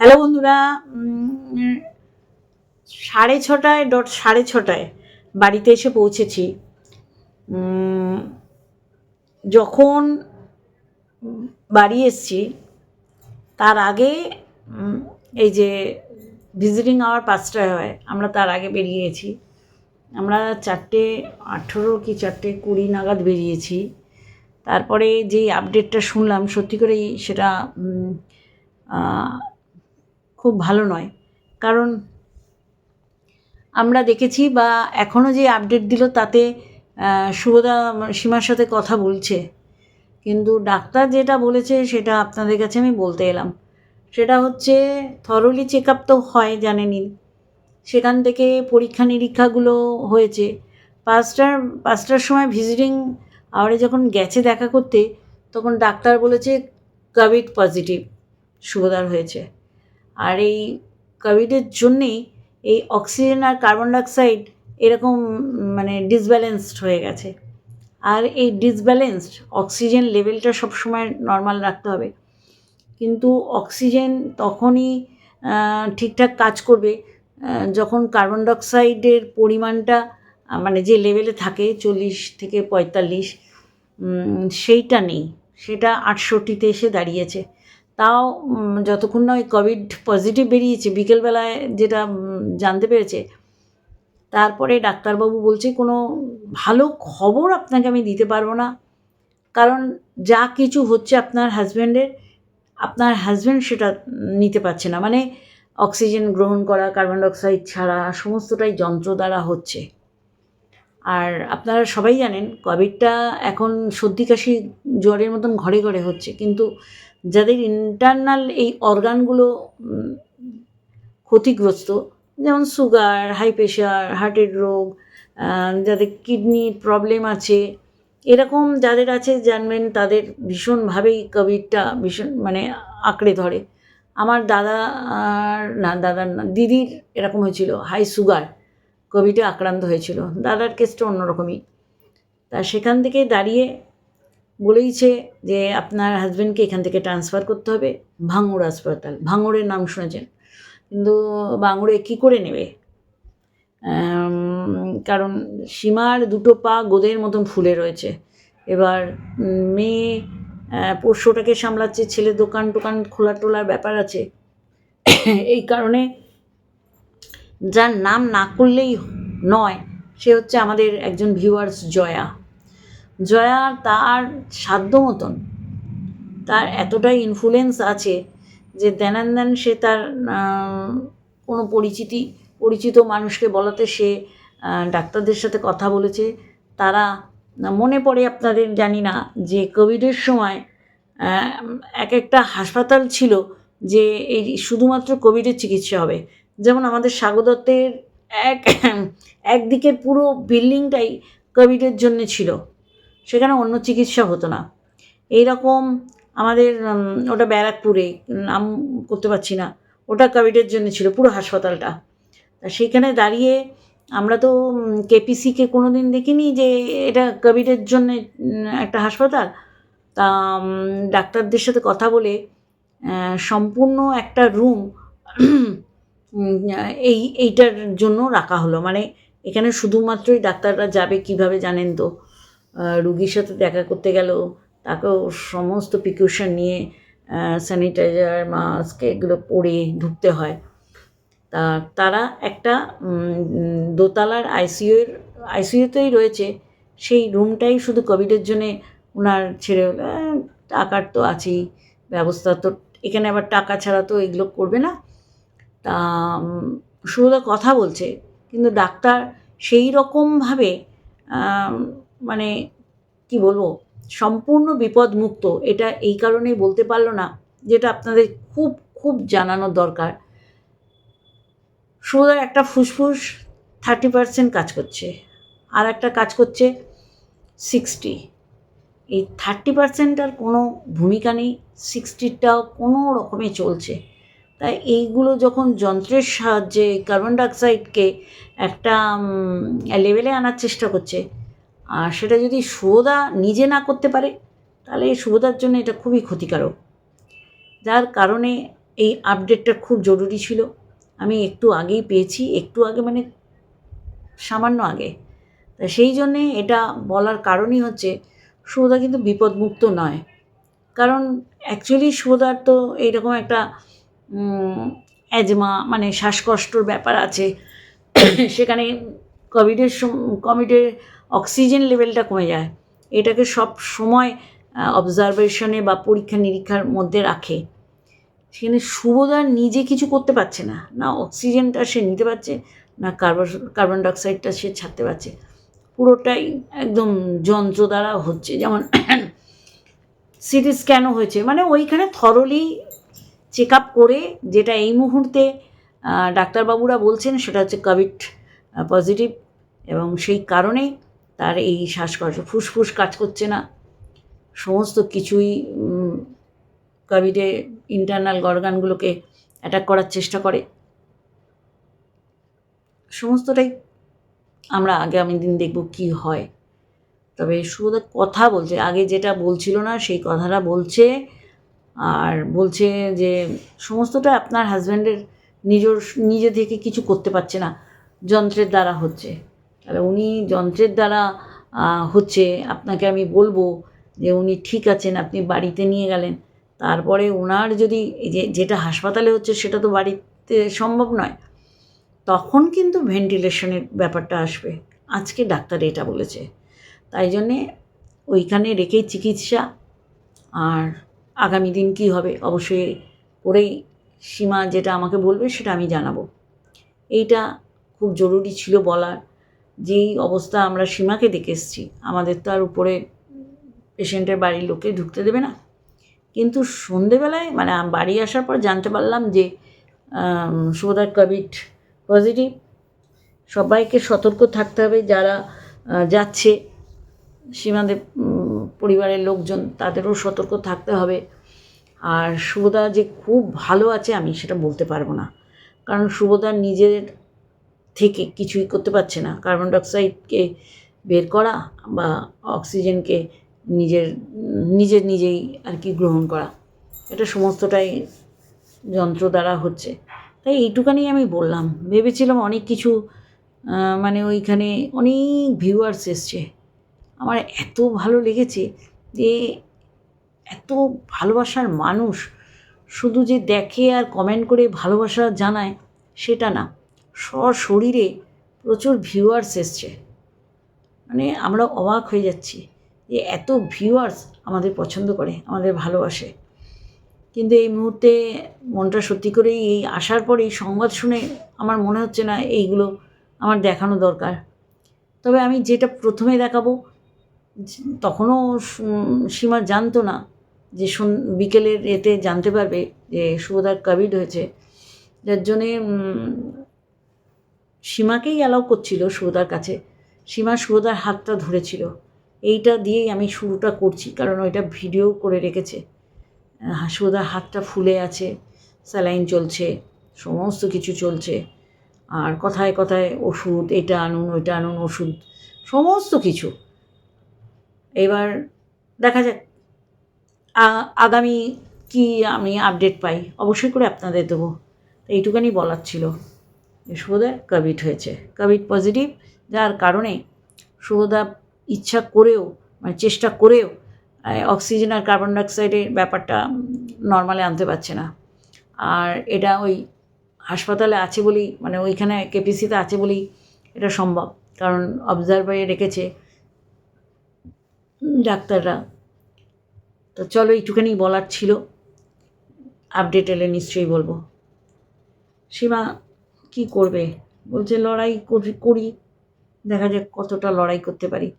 Hello বন্ধুরা সাড়ে ছটায় ডট, সাড়ে ছটায় বাড়িতে এসে পৌঁছেছি। যখন বাড়ি এসছি, তার আগে এই যে ভিজিটিং আওয়ার পাঁচটায় হয়, আমরা তার আগে বেরিয়েছি। আমরা চারটে আঠেরো কি চারটে কুড়ি নাগাদ বেরিয়েছি। তারপরে যেই আপডেটটা শুনলাম, সত্যি করেই সেটা খুব ভালো নয়। কারণ আমরা দেখেছি বা এখনও যে আপডেট দিল তাতে শুভদা সীমার সাথে কথা বলছে। কিন্তু ডাক্তার যেটা বলেছে সেটা আপনাদের কাছে আমি বলতে এলাম। সেটা হচ্ছে থরলি চেক আপ তো হয়, জানেনই। সেখান থেকে পরীক্ষা নিরীক্ষাগুলো হয়েছে। পাঁচটার পাঁচটার সময় ভিজিটিং আওয়ারে যখন গেছে দেখা করতে, তখন ডাক্তার বলেছে কোভিড পজিটিভ শুভদার হয়েছে। আর এই কোভিডের জন্যেই এই অক্সিজেন আর কার্বন ডাইঅক্সাইড এরকম মানে ডিসব্যালেন্সড হয়ে গেছে। আর এই ডিসব্যালেন্সড অক্সিজেন লেভেলটা সবসময় নর্মাল রাখতে হবে। কিন্তু অক্সিজেন তখনই ঠিকঠাক কাজ করবে যখন কার্বন ডাইঅক্সাইডের পরিমাণটা মানে যে লেভেলে থাকে চল্লিশ থেকে পঁয়তাল্লিশ সেইটা নেই। সেটা আটষট্টিতে এসে দাঁড়িয়েছে। তাও যতক্ষণ না ওই কোভিড পজিটিভ বেরিয়েছে, বিকেলবেলায় যেটা জানতে পেরেছে, তারপরে ডাক্তারবাবু বলছে, কোনো ভালো খবর আপনাকে আমি দিতে পারব না। কারণ যা কিছু হচ্ছে আপনার হাজব্যান্ডের আপনার হাজব্যান্ড সেটা নিতে পারছে না। মানে অক্সিজেন গ্রহণ করা কার্বন ডাইঅক্সাইড ছাড়া, সমস্তটাই যন্ত্র দ্বারা হচ্ছে। আর আপনারা সবাই জানেন, কোভিডটা এখন সর্দি কাশি জ্বরের মতন ঘরে ঘরে হচ্ছে। কিন্তু যাদের ইন্টারনাল এই অর্গানগুলো ক্ষতিগ্রস্ত, যেমন সুগার হাই প্রেশার হার্টের রোগ যাদের কিডনির প্রবলেম আছে, এরকম যাদের আছে জানবেন তাদের ভীষণভাবেই কোভিডটা ভীষণ মানে আঁকড়ে ধরে। আমার দাদা না, দাদার না, দিদির এরকম হয়েছিল হাই সুগার কোভিডে আক্রান্ত হয়েছিল। দাদার কেসটা অন্যরকমই। তা সেখান থেকে দাঁড়িয়ে বলেইছে যে আপনার হাজব্যান্ডকে এখান থেকে ট্রান্সফার করতে হবে। ভাঙড় হাসপাতাল, ভাঙড়ের নাম শুনেছেন? কিন্তু ভাঙড়ে কী করে নেবে? কারণ সীমার দুটো পা গোদের মতন ফুলে রয়েছে। এবার মেয়ে পোষ্যটাকে সামলাচ্ছে, ছেলে দোকান টোকান খোলা টোলার ব্যাপার আছে। এই কারণে যার নাম না করলেই নয়, সে হচ্ছে আমাদের একজন ভিউয়ার্স জয়া। জয়া তার সাধ্য মতন, তার এতটাই ইনফ্লুয়েন্স আছে যে দেনান দেন সে তার কোনো পরিচিতি, পরিচিত মানুষকে বলাতে সে ডাক্তারদের সাথে কথা বলেছে। তারা মনে পড়ে আপনাদের, জানি না, যে কোভিডের সময় এক একটা হাসপাতাল ছিল যে এই শুধুমাত্র কোভিডের চিকিৎসা হবে। যেমন আমাদের স্বাগদত্তের এক, একদিকের পুরো বিল্ডিংটাই কোভিডের জন্য ছিল, সেখানে অন্য চিকিৎসা হতো না। এই রকম আমাদের ওটা ব্যারাকপুরে নাম করতে পারছি না, ওটা কোভিডের জন্য ছিল, পুরো হাসপাতালটা। তা সেইখানে দাঁড়িয়ে আমরা তো কেপিসিকে কোনো দিন দেখিনি যে এটা কোভিডের জন্য একটা হাসপাতাল। তা ডাক্তারদের সাথে কথা বলে সম্পূর্ণ একটা রুম এই, এইটার জন্য রাখা হলো। মানে এখানে শুধুমাত্রই ডাক্তাররা যাবে কীভাবে জানেন তো? রুগীর সাথে দেখা করতে গেল, তাকেও সমস্ত প্রিকশন নিয়ে স্যানিটাইজার মাস্ক এগুলো পরে ঢুকতে হয়। তা, তারা একটা দোতলার আইসিইউর আইসিইউতেই রয়েছে। সেই রুমটাই শুধু কোভিডের জন্যে ওনার ছেড়ে টাকার তো আছেই, ব্যবস্থা তো, এখানে আবার টাকা ছাড়া তো এগুলো করবে না। উম, কথা বলছে কিন্তু ডাক্তার সেই রকমভাবে মানে কি বলব সম্পূর্ণ বিপদমুক্ত। এটা এই কারণেই বলতে পারল না যেটা আপনাদের খুব খুব জানানোর দরকার। শুভদার একটা ফুসফুস থার্টি পার্সেন্ট কাজ করছে আর একটা কাজ করছে সিক্সটি। এই থার্টি পার্সেন্টটার কোনো ভূমিকা নেই সিক্সটিটাও কোনো রকমে চলছে। তাই এইগুলো যখন যন্ত্রের সাহায্যে কার্বন ডাইঅক্সাইডকে একটা লেভেলে আনার চেষ্টা করছে, আর সেটা যদি সোদা নিজে না করতে পারে, তাহলে এই শুভদার জন্য এটা খুবই ক্ষতিকারক। যার কারণে এই আপডেটটা খুব জরুরি ছিল। আমি একটু আগেই পেয়েছি, একটু আগে মানে সামান্য আগে। তা সেই জন্যে এটা বলার কারণই হচ্ছে শুভদা কিন্তু বিপদমুক্ত নয়। কারণ অ্যাকচুয়ালি শুভদার তো এইরকম একটা অ্যাজমা মানে শ্বাসকষ্টর ব্যাপার আছে, সেখানে কোভিডের কোভিডের অক্সিজেন লেভেলটা কমে যায়। এটাকে সব সময় অবজারভেশনে বা পরীক্ষা নিরীক্ষার মধ্যে রাখে। সেখানে শুভদার নিজে কিছু করতে পারছে না। না অক্সিজেনটা সে নিতে পারছে, না কার্বন কার্বন ডাইঅক্সাইডটা সে ছাড়তে পারছে। পুরোটাই একদম যন্ত্র দ্বারা হচ্ছে। যেমন সিটি স্ক্যানও হয়েছে। মানে ওইখানে থরলি চেক আপ করে যেটা এই মুহূর্তে ডাক্তারবাবুরা বলছেন সেটা হচ্ছে কোভিড পজিটিভ এবং সেই কারণেই তার এই শ্বাসকষ্ট, ফুসফুস কাজ করছে না। সমস্ত কিছুই কোভিডে ইন্টারনাল গরগানগুলোকে অ্যাটাক করার চেষ্টা করে। সমস্তটাই আমরা আগামী দিন দেখব কি হয়। তবে শুধু কথা বলছে, আগে যেটা বলছিল না, সেই কথাটা বলছে আর বলছে যে সমস্তটা আপনার হাজব্যান্ডের নিজের, নিজে থেকে কিছু করতে পারছে না, যন্ত্রের দ্বারা হচ্ছে। তাহলে উনি যন্ত্রের দ্বারা হচ্ছে, আপনাকে আমি বলব যে উনি ঠিক আছেন, আপনি বাড়িতে নিয়ে গেলেন। তারপরে ওনার যদি যে, যেটা হাসপাতালে হচ্ছে সেটা তো বাড়িতে সম্ভব নয়, তখন কিন্তু ভেন্টিলেশনের ব্যাপারটা আসবে। আজকে ডাক্তার এটা বলেছে। তাই জন্যে ওইখানে রেখেই চিকিৎসা, আর আগামী দিন কী হবে? অবশ্যই করেই সীমা যেটা আমাকে বলবে সেটা আমি জানাব। এইটা খুব জরুরি ছিল বলার। যেই অবস্থা আমরা সীমাকে দেখে এসেছি, আমাদের তো আর উপরে পেশেন্টের বাড়ির লোকে ঢুকতে দেবে না। কিন্তু সন্ধেবেলায় মানে বাড়ি আসার পর জানতে পারলাম যে সুভদার কোভিড পজিটিভ। সবাইকে সতর্ক থাকতে হবে যারা যাচ্ছে। সীমাদের পরিবারের লোকজন, তাদেরও সতর্ক থাকতে হবে। আর শুভদা যে খুব ভালো আছে আমি সেটা বলতে পারব না। কারণ শুভদা নিজের থেকে কিছুই করতে পারছে না। কার্বন ডাইঅক্সাইডকে বের করা বা অক্সিজেনকে নিজের নিজের নিজেই আর কি গ্রহণ করা। এটা সমস্তটাই যন্ত্র দ্বারা হচ্ছে। তাই এইটুকানি আমি বললাম। ভেবেছিলাম অনেক কিছু মানে ওইখানে অনেক ভিউয়ার্স এসছে। আমার এত ভালো লেগেছে যে এত ভালোবাসার মানুষ শুধু যে দেখে আর কমেন্ট করে ভালোবাসা জানায় সেটা না, সশরীরে প্রচুর ভিউয়ার্স এসছে। মানে আমরা অবাক হয়ে যাচ্ছি যে এত ভিউয়ার্স আমাদের পছন্দ করে, আমাদের ভালোবাসে। কিন্তু এই মুহূর্তে মনটা সত্যি করেই এই আসার পর এই সংবাদ শুনে আমার মনে হচ্ছে না এইগুলো আমার দেখানো দরকার। তবে আমি যেটা প্রথমে দেখাবো তখনও সীমা জানতো না যে বিকেলের এতে জানতে পারবে যে শুভদার কোভিড হয়েছে। যার জন্যে সীমাকেই অ্যালাউ করছিল শুভদার কাছে। সীমা শুভদার হাতটা ধরেছিল। এইটা দিয়েই আমি শুরুটা করছি কারণ ওইটা ভিডিও করে রেখেছে। আহ, শুভদার হাতটা ফুলে আছে স্যালাইন চলছে সমস্ত কিছু চলছে। আর কথায় কথায় ওষুধ এটা আনুন ওইটা আনুন ওষুধ সমস্ত কিছু। এবার দেখা যাক। আগামী কি আমি আপডেট পাই? অবশ্যই করে আপনাদের দেবো। তো এইটুখানি বলার ছিল। শুভদা কোভিড হয়েছে। কোভিড পজিটিভ যার কারণে শুভদা ইচ্ছা করেও মানে চেষ্টা করেও অক্সিজেন আর কার্বন ডাইঅক্সাইডের ব্যাপারটা নর্মালে আনতে পারছে না। আর এটা ওই হাসপাতালে আছে বলেই মানে ওইখানে কেপিসিতে আছে বলেই এটা সম্ভব। কারণ অবজারভারে রেখেছে ডাক্তাররা। তো চলো এইটুখানি বলার ছিল। আপডেট এলে নিশ্চয়ই বলব। সীমা কি করবে? বলছে, লড়াই করি দেখা যাক কতটা লড়াই করতে পারি।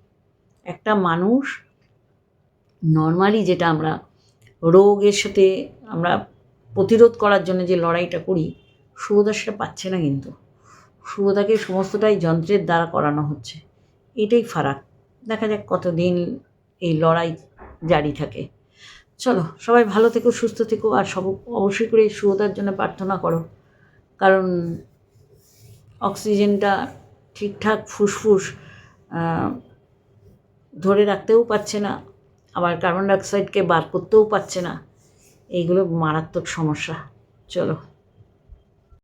একটা মানুষ নর্মালি যেটা আমরা রোগের সাথে আমরা প্রতিরোধ করার জন্য যে লড়াইটা করি শুভদা সেটা পাচ্ছে না কিন্তু। শুভদাকে সমস্তটাই যন্ত্রের দ্বারা করানো হচ্ছে। এটাই ফারাক। দেখা যাক কতদিন এই লড়াই জারি থাকে। চলো, সবাই ভালো থেকো, সুস্থ থেকো, আর সব অবশ্যই করে শুভদার জন্য প্রার্থনা করো। কারণ অক্সিজেনটা ঠিকঠাক ফুসফুস ধরে রাখতেও পারছে না, আবার কার্বন ডাইঅক্সাইডকে বার করতেও পারছে না। এইগুলো মারাত্মক সমস্যা। চলো।